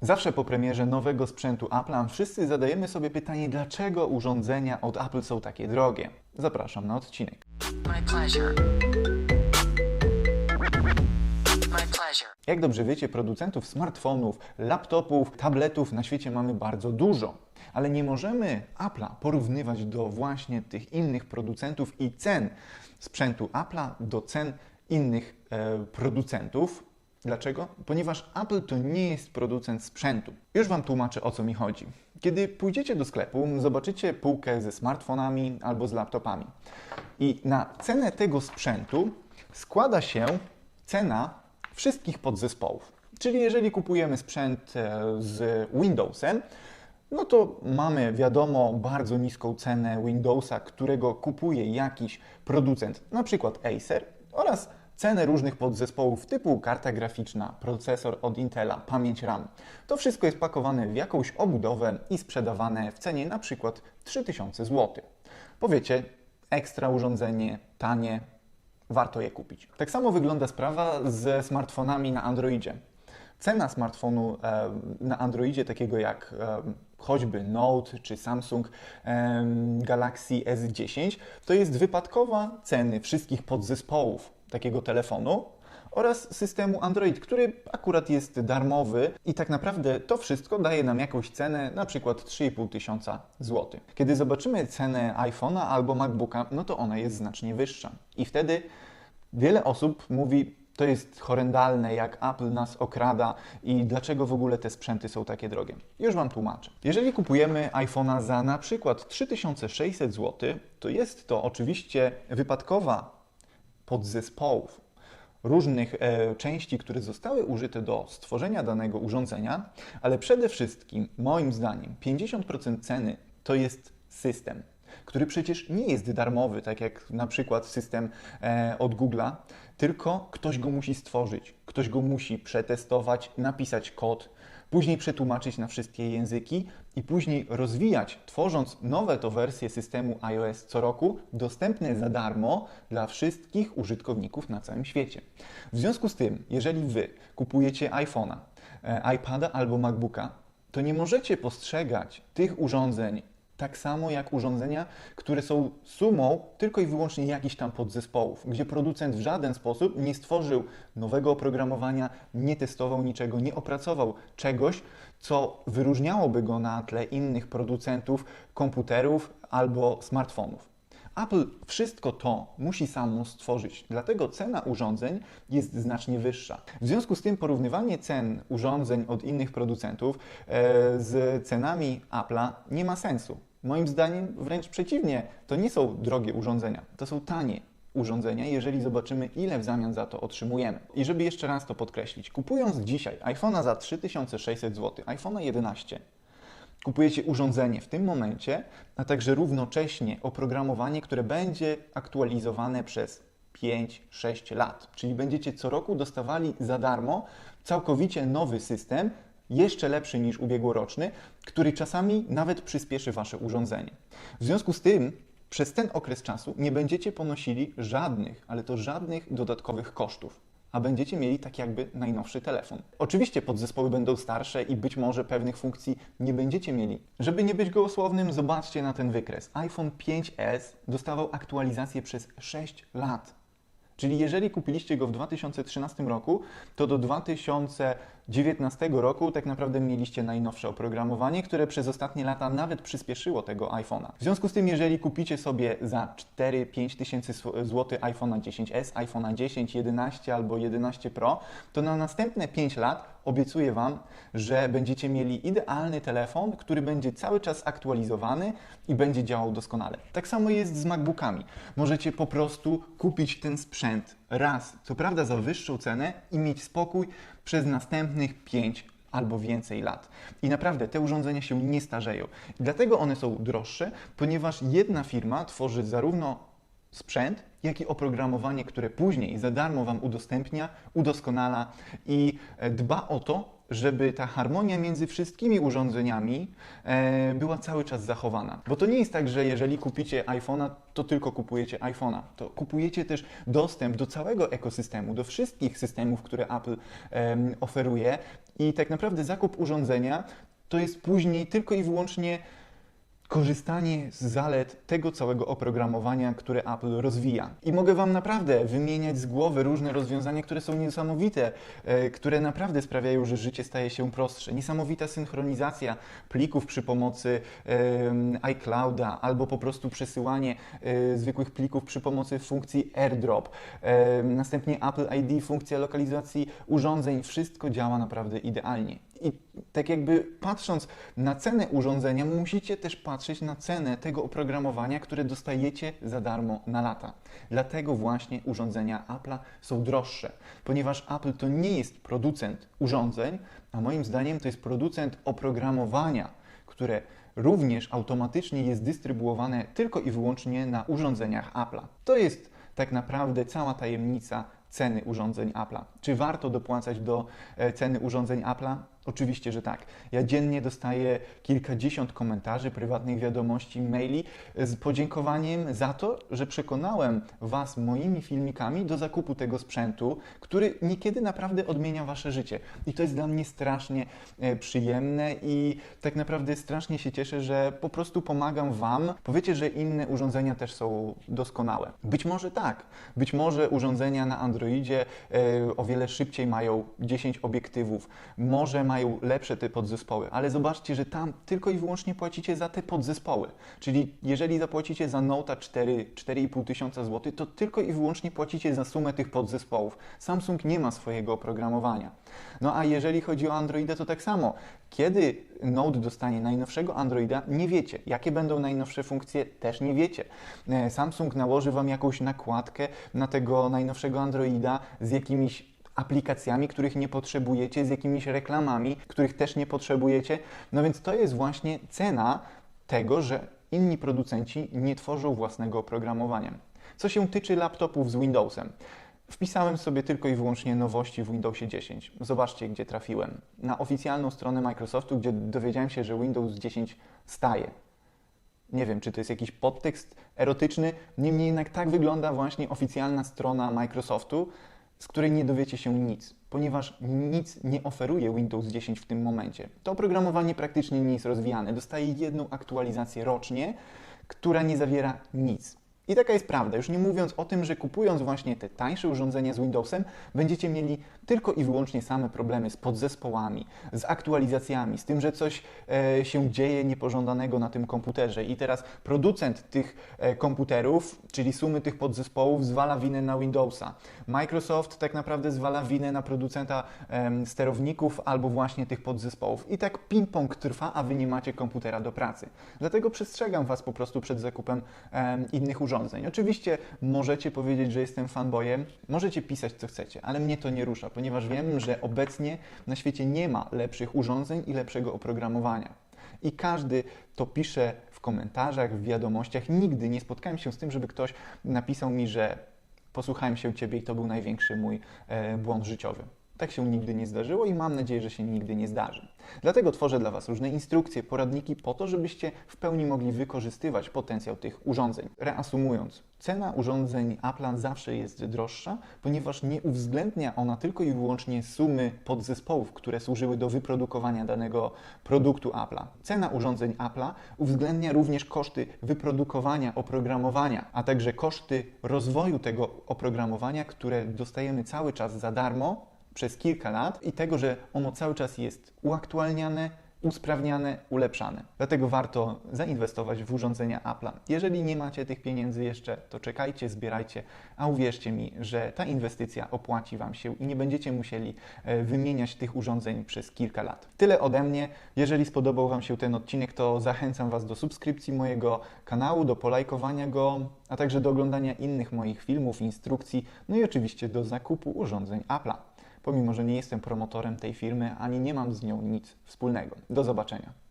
Zawsze po premierze nowego sprzętu Apple'a wszyscy zadajemy sobie pytanie, dlaczego urządzenia od Apple są takie drogie. Zapraszam na odcinek. Jak dobrze wiecie, producentów smartfonów, laptopów, tabletów na świecie mamy bardzo dużo. Ale nie możemy Apple'a porównywać do właśnie tych innych producentów i cen sprzętu Apple'a do cen innych e, producentów. Dlaczego? Ponieważ Apple to nie jest producent sprzętu. Już Wam tłumaczę o co mi chodzi. Kiedy pójdziecie do sklepu, zobaczycie półkę ze smartfonami albo z laptopami. I na cenę tego sprzętu składa się cena wszystkich podzespołów. Czyli jeżeli kupujemy sprzęt e, z Windowsem, no to mamy wiadomo bardzo niską cenę Windowsa, którego kupuje jakiś producent, na przykład Acer, oraz cenę różnych podzespołów typu karta graficzna, procesor od Intela, pamięć RAM. To wszystko jest pakowane w jakąś obudowę i sprzedawane w cenie na przykład 3000 zł. Powiecie, ekstra urządzenie, tanie, warto je kupić. Tak samo wygląda sprawa ze smartfonami na Androidzie. Cena smartfonu e, na Androidzie, takiego jak e, choćby Note czy Samsung e, Galaxy S10, to jest wypadkowa ceny wszystkich podzespołów takiego telefonu oraz systemu Android, który akurat jest darmowy i tak naprawdę to wszystko daje nam jakąś cenę, na przykład 3,5 tysiąca złotych. Kiedy zobaczymy cenę iPhone'a albo MacBooka, no to ona jest znacznie wyższa. I wtedy wiele osób mówi, to jest horrendalne, jak Apple nas okrada i dlaczego w ogóle te sprzęty są takie drogie. Już Wam tłumaczę. Jeżeli kupujemy iPhone'a za na przykład 3600 zł, to jest to oczywiście wypadkowa podzespołów, różnych e, części, które zostały użyte do stworzenia danego urządzenia, ale przede wszystkim, moim zdaniem, 50% ceny to jest system, który przecież nie jest darmowy, tak jak na przykład system e, od Google'a, tylko ktoś go musi stworzyć, ktoś go musi przetestować, napisać kod, później przetłumaczyć na wszystkie języki i później rozwijać, tworząc nowe to wersje systemu iOS co roku, dostępne za darmo dla wszystkich użytkowników na całym świecie. W związku z tym, jeżeli Wy kupujecie iPhone'a, e, iPada albo MacBooka, to nie możecie postrzegać tych urządzeń tak samo jak urządzenia, które są sumą tylko i wyłącznie jakichś tam podzespołów, gdzie producent w żaden sposób nie stworzył nowego oprogramowania, nie testował niczego, nie opracował czegoś, co wyróżniałoby go na tle innych producentów komputerów albo smartfonów. Apple wszystko to musi samo stworzyć, dlatego cena urządzeń jest znacznie wyższa. W związku z tym porównywanie cen urządzeń od innych producentów e, z cenami Apple'a nie ma sensu. Moim zdaniem wręcz przeciwnie, to nie są drogie urządzenia, to są tanie urządzenia, jeżeli zobaczymy, ile w zamian za to otrzymujemy. I żeby jeszcze raz to podkreślić, kupując dzisiaj iPhone'a za 3600 zł, iPhone'a 11, kupujecie urządzenie w tym momencie, a także równocześnie oprogramowanie, które będzie aktualizowane przez 5-6 lat. Czyli będziecie co roku dostawali za darmo całkowicie nowy system, jeszcze lepszy niż ubiegłoroczny, który czasami nawet przyspieszy Wasze urządzenie. W związku z tym, przez ten okres czasu nie będziecie ponosili żadnych, ale to żadnych dodatkowych kosztów a będziecie mieli tak jakby najnowszy telefon. Oczywiście podzespoły będą starsze i być może pewnych funkcji nie będziecie mieli. Żeby nie być gołosłownym, zobaczcie na ten wykres. iPhone 5S dostawał aktualizację przez 6 lat. Czyli jeżeli kupiliście go w 2013 roku, to do 2019 roku tak naprawdę mieliście najnowsze oprogramowanie, które przez ostatnie lata nawet przyspieszyło tego iPhone'a. W związku z tym, jeżeli kupicie sobie za 4-5 tysięcy złotych iPhone'a 10s, iPhone'a 10, 11 albo 11 Pro, to na następne 5 lat obiecuję Wam, że będziecie mieli idealny telefon, który będzie cały czas aktualizowany i będzie działał doskonale. Tak samo jest z MacBookami. Możecie po prostu kupić ten sprzęt raz, co prawda za wyższą cenę i mieć spokój przez następnych 5 albo więcej lat. I naprawdę te urządzenia się nie starzeją. Dlatego one są droższe, ponieważ jedna firma tworzy zarówno sprzęt, jak i oprogramowanie, które później za darmo Wam udostępnia, udoskonala i e, dba o to, żeby ta harmonia między wszystkimi urządzeniami e, była cały czas zachowana. Bo to nie jest tak, że jeżeli kupicie iPhone'a, to tylko kupujecie iPhone'a. To kupujecie też dostęp do całego ekosystemu, do wszystkich systemów, które Apple em, oferuje i tak naprawdę zakup urządzenia to jest później tylko i wyłącznie korzystanie z zalet tego całego oprogramowania, które Apple rozwija. I mogę Wam naprawdę wymieniać z głowy różne rozwiązania, które są niesamowite, e, które naprawdę sprawiają, że życie staje się prostsze. Niesamowita synchronizacja plików przy pomocy iClouda albo po prostu przesyłanie e, zwykłych plików przy pomocy funkcji AirDrop. E, następnie Apple ID, funkcja lokalizacji urządzeń. Wszystko działa naprawdę idealnie. I tak jakby patrząc na cenę urządzenia, musicie też patrzeć na cenę tego oprogramowania, które dostajecie za darmo na lata. Dlatego właśnie urządzenia Apple'a są droższe, ponieważ Apple to nie jest producent urządzeń, a moim zdaniem to jest producent oprogramowania, które również automatycznie jest dystrybuowane tylko i wyłącznie na urządzeniach Apple'a. To jest tak naprawdę cała tajemnica ceny urządzeń Apple'a. Czy warto dopłacać do e, ceny urządzeń Apple'a? Oczywiście, że tak. Ja dziennie dostaję kilkadziesiąt komentarzy, prywatnych wiadomości, maili z podziękowaniem za to, że przekonałem Was moimi filmikami do zakupu tego sprzętu, który niekiedy naprawdę odmienia Wasze życie. I to jest dla mnie strasznie e, przyjemne i tak naprawdę strasznie się cieszę, że po prostu pomagam Wam. Powiecie, że inne urządzenia też są doskonałe. Być może tak. Być może urządzenia na Androidzie e, o wiele szybciej mają 10 obiektywów. Może mają lepsze te podzespoły, ale zobaczcie, że tam tylko i wyłącznie płacicie za te podzespoły. Czyli jeżeli zapłacicie za Note 4 4,5 tysiąca złotych, to tylko i wyłącznie płacicie za sumę tych podzespołów. Samsung nie ma swojego oprogramowania. No a jeżeli chodzi o Androida, to tak samo. Kiedy Note dostanie najnowszego Androida, nie wiecie. Jakie będą najnowsze funkcje, też nie wiecie. E, Samsung nałoży Wam jakąś nakładkę na tego najnowszego Androida z jakimiś aplikacjami, których nie potrzebujecie, z jakimiś reklamami, których też nie potrzebujecie. No więc to jest właśnie cena tego, że inni producenci nie tworzą własnego oprogramowania. Co się tyczy laptopów z Windowsem. Wpisałem sobie tylko i wyłącznie nowości w Windowsie 10. Zobaczcie, gdzie trafiłem. Na oficjalną stronę Microsoftu, gdzie dowiedziałem się, że Windows 10 staje. Nie wiem, czy to jest jakiś podtekst erotyczny, niemniej jednak tak wygląda właśnie oficjalna strona Microsoftu z której nie dowiecie się nic, ponieważ nic nie oferuje Windows 10 w tym momencie. To oprogramowanie praktycznie nie jest rozwijane. Dostaje jedną aktualizację rocznie, która nie zawiera nic. I taka jest prawda, już nie mówiąc o tym, że kupując właśnie te tańsze urządzenia z Windowsem, będziecie mieli tylko i wyłącznie same problemy z podzespołami, z aktualizacjami, z tym, że coś e, się dzieje niepożądanego na tym komputerze. I teraz producent tych e, komputerów, czyli sumy tych podzespołów, zwala winę na Windowsa. Microsoft tak naprawdę zwala winę na producenta e, sterowników albo właśnie tych podzespołów. I tak ping-pong trwa, a wy nie macie komputera do pracy. Dlatego przestrzegam Was po prostu przed zakupem innych urządzeń urządzeń. Oczywiście możecie powiedzieć, że jestem fanboyem, możecie pisać co chcecie, ale mnie to nie rusza, ponieważ wiem, że obecnie na świecie nie ma lepszych urządzeń i lepszego oprogramowania. I każdy to pisze w komentarzach, w wiadomościach. Nigdy nie spotkałem się z tym, żeby ktoś napisał mi, że posłuchałem się Ciebie i to był największy mój e, błąd życiowy. Tak się nigdy nie zdarzyło i mam nadzieję, że się nigdy nie zdarzy. Dlatego tworzę dla Was różne instrukcje, poradniki po to, żebyście w pełni mogli wykorzystywać potencjał tych urządzeń. Reasumując, cena urządzeń Apple zawsze jest droższa, ponieważ nie uwzględnia ona tylko i wyłącznie sumy podzespołów, które służyły do wyprodukowania danego produktu Apple'a. Cena urządzeń Apple'a uwzględnia również koszty wyprodukowania oprogramowania, a także koszty rozwoju tego oprogramowania, które dostajemy cały czas za darmo przez kilka lat i tego, że ono cały czas jest uaktualniane, usprawniane, ulepszane. Dlatego warto zainwestować w urządzenia Apple'a. Jeżeli nie macie tych pieniędzy jeszcze, to czekajcie, zbierajcie, a uwierzcie mi, że ta inwestycja opłaci Wam się i nie będziecie musieli e, wymieniać tych urządzeń przez kilka lat. Tyle ode mnie. Jeżeli spodobał Wam się ten odcinek, to zachęcam Was do subskrypcji mojego kanału, do polajkowania go, a także do oglądania innych moich filmów, instrukcji, no i oczywiście do zakupu urządzeń Apple'a pomimo że nie jestem promotorem tej firmy, ani nie mam z nią nic wspólnego. Do zobaczenia.